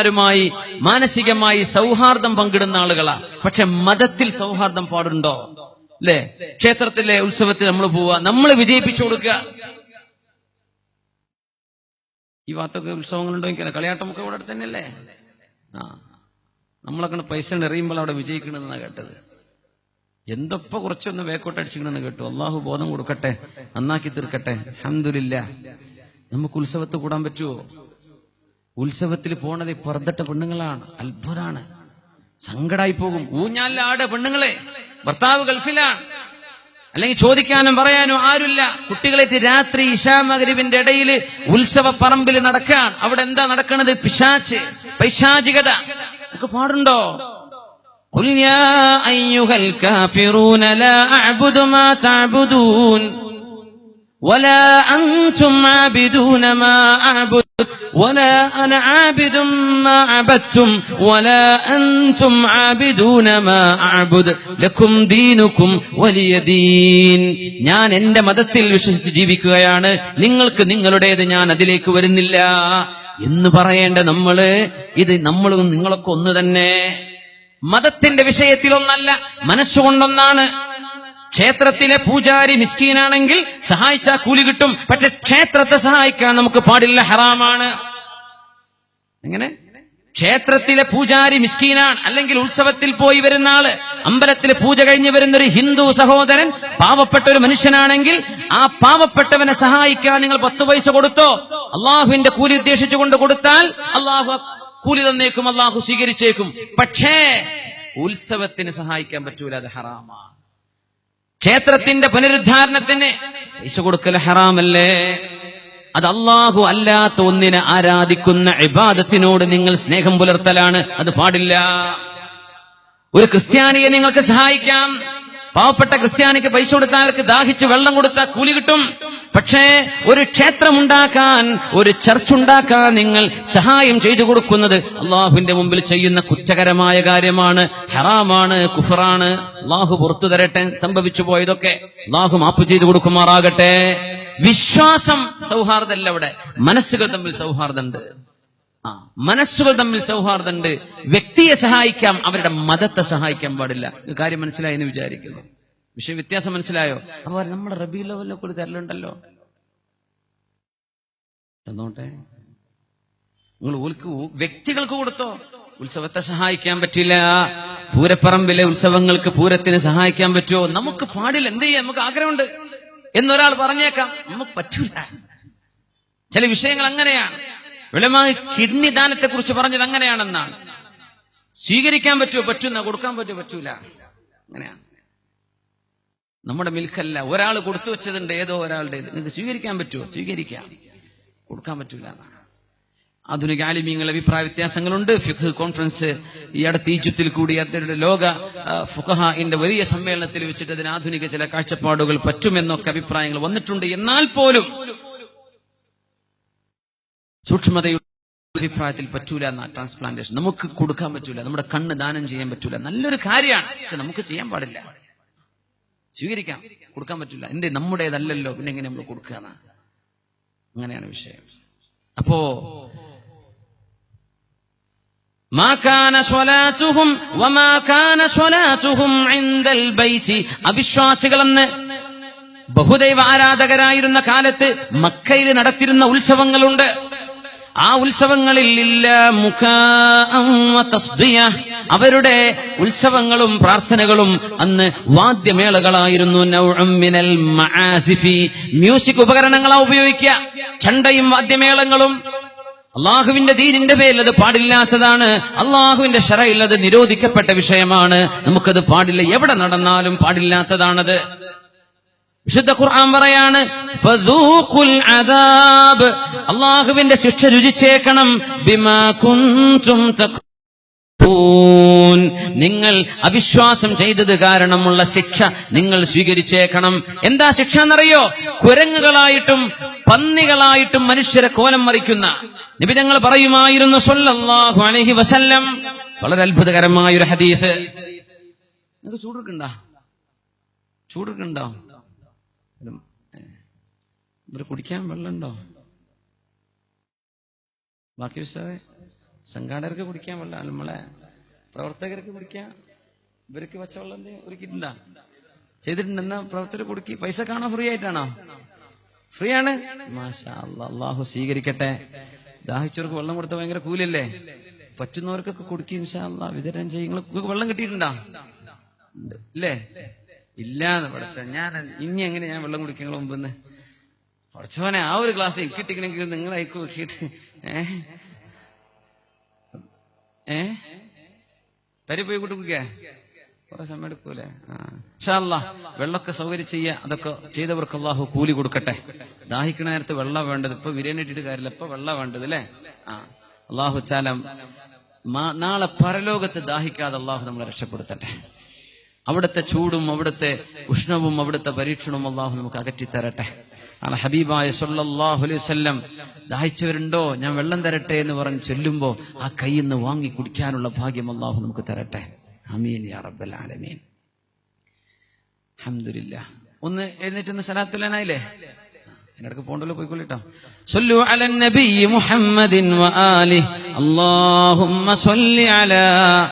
ാരുമായി മാനസികമായി സൗഹാർദ്ദം പങ്കിടുന്ന ആളുകളാ. പക്ഷെ മതത്തിൽ സൗഹാർദ്ദം പാടുണ്ടോ? അല്ലെ ക്ഷേത്രത്തിലെ ഉത്സവത്തിൽ നമ്മൾ പോവുക നമ്മൾ വിജയിപ്പിച്ചു കൊടുക്കുക. ഈ ഭാഗത്തൊക്കെ ഉത്സവങ്ങളുണ്ടോ എനിക്ക് കളിയാട്ടമൊക്കെ ഇവിടെ തന്നെയല്ലേ ആ. നമ്മളൊക്കെ പൈസ എറിയുമ്പോൾ അവിടെ വിജയിക്കണമെന്നാണ് കേട്ടത്. എന്തൊപ്പ കുറച്ചൊന്ന് വേക്കോട്ട് അടിച്ചിക്കണമെന്ന് കേട്ടു. അള്ളാഹു ബോധം കൊടുക്കട്ടെ. നന്നാക്കി തീർക്കട്ടെ. അഹമ്മദില്ല നമുക്ക് ഉത്സവത്ത് കൂടാൻ പറ്റുമോ ഉത്സവത്തിൽ പോണത് ഈ പുറത്തിട്ട പെണ്ണുങ്ങളാണ് അത്ഭുതമാണ് സങ്കടായി പോകും ഊഞ്ഞാലാട് പെണ്ണുങ്ങളെ ഭർത്താവ് ഗൾഫിലാണ് അല്ലെങ്കിൽ ചോദിക്കാനും പറയാനും ആരുമില്ല കുട്ടികളായിട്ട് രാത്രി ഇശാ മകരിവിന്റെ ഇടയിൽ ഉത്സവ പറമ്പിൽ നടക്കാൻ അവിടെ എന്താ നടക്കണത് പിശാച്ച് പൈശാചികത നമുക്ക് പാടുണ്ടോ قل يا أيها الكافرون لا أعبد ما تعبدون ولا أنتم عابدون ما أعبد ولا أنا عابد ما عبدتم ولا أنتم عابدون ما أعبد لكم دينكم ولي دين ഞാൻ എന്റെ മതത്തിൽ വിശ്വസിച്ച് ജീവിക്കുകയാണ് നിങ്ങൾക്ക് നിങ്ങളുടേത് ഞാൻ അതിലേക്ക് വരുന്നില്ല എന്ന് പറയേണ്ട നമ്മള് ഇത് നമ്മളും നിങ്ങളൊക്കെ ഒന്ന് തന്നെ മതത്തിന്റെ വിഷയത്തിലൊന്നല്ല മനസ്സുകൊണ്ടൊന്നാണ് ക്ഷേത്രത്തിലെ പൂജാരി മിസ്കീനാണെങ്കിൽ സഹായിച്ചാൽ കൂലി കിട്ടും പക്ഷെ ക്ഷേത്രത്തെ സഹായിക്കാൻ നമുക്ക് പാടില്ല ഹറാമാണ് എങ്ങനെ? ക്ഷേത്രത്തിലെ പൂജാരി മിസ്കീനാണ്. അല്ലെങ്കിൽ ഉത്സവത്തിൽ പോയി വരുന്ന ആൾ. അമ്പലത്തിലെ പൂജ കഴിഞ്ഞ് വരുന്ന ഒരു ഹിന്ദു സഹോദരൻ പാവപ്പെട്ട ഒരു മനുഷ്യനാണെങ്കിൽ ആ പാവപ്പെട്ടവനെ സഹായിക്കാൻ നിങ്ങൾ പത്ത് പൈസ കൊടുത്തോ? അള്ളാഹുവിന്റെ കൂലി ഉദ്ദേശിച്ചുകൊണ്ട് കൊടുത്താൽ അള്ളാഹു കൂലി തന്നേക്കും അള്ളാഹു സ്വീകരിച്ചേക്കും. പക്ഷേ ഉത്സവത്തിന് സഹായിക്കാൻ പറ്റൂല അത് ഹറാമാണ്. ക്ഷേത്രത്തിന്റെ പുനരുദ്ധാരണത്തിന് പൈസ കൊടുക്കൽ ഹറാമല്ലേ? അത് അള്ളാഹു അല്ലാത്ത ഒന്നിനെ ആരാധിക്കുന്ന ഇബാദത്തിനോട് നിങ്ങൾ സ്നേഹം പുലർത്തലാണ്. അത് പാടില്ല. ഒരു ക്രിസ്ത്യാനിയെ നിങ്ങൾക്ക് സഹായിക്കാം. പാവപ്പെട്ട ക്രിസ്ത്യാനിക്ക് പൈസ കൊടുത്താൽ ദാഹിച്ച് വെള്ളം കൊടുത്താൽ കൂലി കിട്ടും. പക്ഷേ ഒരു ക്ഷേത്രമുണ്ടാക്കാൻ ഒരു ചർച്ച് ഉണ്ടാക്കാൻ നിങ്ങൾ സഹായം ചെയ്തു കൊടുക്കുന്നത് അള്ളാഹുവിന്റെ മുമ്പിൽ ചെയ്യുന്ന കുറ്റകരമായ കാര്യമാണ്. ഹറാമാണ് കുഫറാണ്. അള്ളാഹു പുറത്തു തരട്ടെ സംഭവിച്ചു പോയതൊക്കെ. അള്ളാഹു മാപ്പ് ചെയ്തു കൊടുക്കുമാറാകട്ടെ. വിശ്വാസം സൗഹാർദ്ദമല്ല അവിടെ. മനസ്സുകൾ തമ്മിൽ സൗഹാർദ്ദമുണ്ട്. ആ മനസ്സുകൾ തമ്മിൽ സൗഹാർദ്ദമുണ്ട്. വ്യക്തിയെ സഹായിക്കാം അവരുടെ മതത്തെ സഹായിക്കാൻ പാടില്ല. കാര്യം മനസ്സിലായി എന്ന് വിചാരിക്കുന്നു. വിഷയം വ്യത്യാസം മനസ്സിലായോ? അപ്പൊ നമ്മുടെ റബി ലെവലിനെ കൂടി തരലുണ്ടല്ലോ തന്നോട്ടെ. നിങ്ങൾ ഓൽക്ക് വ്യക്തികൾക്ക് കൊടുത്തോ? ഉത്സവത്തെ സഹായിക്കാൻ പറ്റില്ല. പൂരപ്പറമ്പിലെ ഉത്സവങ്ങൾക്ക് പൂരത്തിന് സഹായിക്കാൻ പറ്റുമോ? നമുക്ക് പാടില്ല. എന്ത് ചെയ്യാം? നമുക്ക് ആഗ്രഹമുണ്ട്. എന്നൊരാൾ പറഞ്ഞേക്കാം നമുക്ക് പറ്റൂല. ചില വിഷയങ്ങൾ അങ്ങനെയാണ്. വിളമായി കിഡ്നി ദാനത്തെ കുറിച്ച് പറഞ്ഞത് അങ്ങനെയാണെന്നാണ്. സ്വീകരിക്കാൻ പറ്റുമോ? പറ്റുന്ന കൊടുക്കാൻ പറ്റുമോ? പറ്റൂല. അങ്ങനെയാണ്. നമ്മുടെ മിൽക്കല്ല ഒരാൾ കൊടുത്തു വെച്ചതുണ്ട് ഏതോ ഒരാളുടെ നിങ്ങൾക്ക് സ്വീകരിക്കാൻ പറ്റുമോ? സ്വീകരിക്കാം. കൊടുക്കാൻ പറ്റൂല എന്നാണ്. ആധുനിക ആലിമീങ്ങളുടെ അഭിപ്രായ വ്യത്യാസങ്ങളുണ്ട്. ഫിഖ് കോൺഫറൻസ് ഈ അടുത്ത് ഈജിപ്തിൽ കൂടി അതിന്റെ ലോക ആ, ഫുഖഹാഇന്റെ വലിയ സമ്മേളനത്തിൽ വെച്ചിട്ട് അതിന് ആധുനിക ചില കാഴ്ചപ്പാടുകൾ പറ്റുമെന്നൊക്കെ അഭിപ്രായങ്ങൾ വന്നിട്ടുണ്ട്. എന്നാൽ പോലും സൂക്ഷ്മതയുടെ അഭിപ്രായത്തിൽ പറ്റൂല എന്ന ട്രാൻസ്പ്ലാന്റേഷൻ. നമുക്ക് കൊടുക്കാൻ പറ്റൂല നമ്മുടെ കണ്ണ് ദാനം ചെയ്യാൻ പറ്റൂല. നല്ലൊരു കാര്യമാണ്. പക്ഷെ നമുക്ക് ചെയ്യാൻ പാടില്ല. സ്വീകരിക്കാം. കൊടുക്കാൻ പറ്റില്ല എന്തേ നമ്മുടേതല്ലല്ലോ. പിന്നെ എങ്ങനെ നമ്മൾ കൊടുക്കുക അങ്ങനെയാണ് വിഷയം. അപ്പോ ما كان صلاتهم وما كان صلاتهم عند البيت അവിശ്വാസികളെന്ന് ബഹുദൈവ ആരാധകരായിരുന്ന കാലത്ത് മക്കയിൽ നടത്തിയിരുന്ന ഉത്സവങ്ങളുണ്ട് ആ ഉത്സവങ്ങളിൽ ഇല്ല മുഖാഅം വതസ്ദിയ. അവരുടെ ഉത്സവങ്ങളും പ്രാർത്ഥനകളും അന്ന് വാദ്യമേളകളായിരുന്നു നൗഉം മിനൽ മആസിഫി. മ്യൂസിക് ഉപകരണങ്ങളാ ഉപയോഗിക്കുക ചണ്ടയും വാദ്യമേളങ്ങളും അള്ളാഹുവിന്റെ ദീനിന്റെ പേരിൽ അത് പാടില്ലാത്തതാണ്. അള്ളാഹുവിന്റെ ഷറയിൽ അത് നിരോധിക്കപ്പെട്ട വിഷയമാണ്. നമുക്കത് പാടില്ല. എവിടെ നടന്നാലും പാടില്ലാത്തതാണത്. വിശുദ്ധ ഖുർആൻ പറയാണ് അള്ളാഹുവിന്റെ ശിക്ഷ രുചിച്ചേക്കണം. ബിമാ നിങ്ങൾ അവിശ്വാസം ചെയ്തത് കാരണമുള്ള ശിക്ഷ നിങ്ങൾ സ്വീകരിച്ചേക്കണം. എന്താ ശിക്ഷ എന്നറിയോ? കുരങ്ങുകളായിട്ടും പന്നികളായിട്ടും മനുഷ്യരെ കോലം മറിക്കുന്ന. നിബിതങ്ങൾ പറയുമായിരുന്നു അലൈഹി വസല്ലം. വളരെ അത്ഭുതകരമായ ഒരു ഹദീസ് നിങ്ങൾക്ക് ചൂടെടുക്കണ്ടോ ഇവിടെ കുടിക്കാൻ വെള്ളമുണ്ടോ ബാക്കി വിശ്വാസ സംഘാടകർക്ക് കുടിക്കാൻ വെള്ളം. നമ്മളെ പ്രവർത്തകർക്ക് കുടിക്കാം ഇവർക്ക് പച്ചവെള്ളം എന്തെങ്കിലും ചെയ്തിട്ടുണ്ട് എന്നാ പ്രവർത്തകർ കുടുക്കി. പൈസ കാണോ ഫ്രീ ആയിട്ടാണോ? ഫ്രീ ആണ്. മാഷാ അള്ളാഹു സ്വീകരിക്കട്ടെ. ദാഹിച്ചവർക്ക് വെള്ളം കൊടുത്ത ഭയങ്കര കൂലല്ലേ? പറ്റുന്നവർക്കൊക്കെ കുടുക്കി ഇൻഷാ അല്ലാ വിതരണം ചെയ്യും. നിങ്ങൾക്ക് വെള്ളം കിട്ടിയിട്ടുണ്ടോ. ഇല്ലേ? ഇല്ലാന്ന് പഠിച്ച ഞാൻ ഇനി എങ്ങനെ ഞാൻ വെള്ളം കുടിക്കുന്ന മുമ്പെന്ന്? പഠിച്ചവനെ ആ ഒരു ഗ്ലാസ് കിട്ടിക്കണമെങ്കിൽ നിങ്ങളെ ഏ? ഏ? പരി പോയി കുട്ടിക്കുക കുറെ സമയം എടുക്കൂലേ? ആ. ഇൻഷാ അല്ലാ വെള്ളമൊക്കെ സൗകര്യം ചെയ്യുക അതൊക്കെ ചെയ്തവർക്ക് അള്ളാഹു കൂലി കൊടുക്കട്ടെ. ദാഹിക്കണ നേരത്ത് വെള്ളം വേണ്ടത്. ഇപ്പൊ ബിരിയാണി ഇട്ടിട്ട് കാര്യമില്ല ഇപ്പൊ വെള്ളം വേണ്ടത് അല്ലേ? ആ. അള്ളാഹു ചാലം നാളെ പരലോകത്ത് ദാഹിക്കാതെ അള്ളാഹു നമ്മളെ രക്ഷപ്പെടുത്തട്ടെ. അവിടുത്തെ ചൂടും അവിടുത്തെ ഉഷ്ണവും അവിടുത്തെ പരീക്ഷണവും അള്ളാഹു നമുക്ക് അകറ്റി തരട്ടെ ആണ് ഹബീബായ സല്ലാഹു അലൈഹി വല്ലം ദാഹിച്ചവരുണ്ടോ ഞാൻ വെള്ളം തരട്ടെ എന്ന് പറഞ്ഞ് ചൊല്ലുമ്പോൾ ആ കയ്യിൽ നിന്ന് വാങ്ങി കുടിക്കാനുള്ള ഭാഗ്യം അള്ളാഹു നമുക്ക് തരട്ടെ. അമീൻ യാ റബ്ബൽ ആലമീൻ. അഹമ്മദില്ല ഒന്ന് എഴുന്നേറ്റ് ഒന്ന് സലാത്തിലാനായില്ലേ ഇടയ്ക്ക് പോണ്ടല്ലോ പോയിക്കൊള്ളിട്ടോ. സല്ലു അല നബി മുഹമ്മദിൻ വ അല്ലാഹുമ്മ സല്ലി അലാ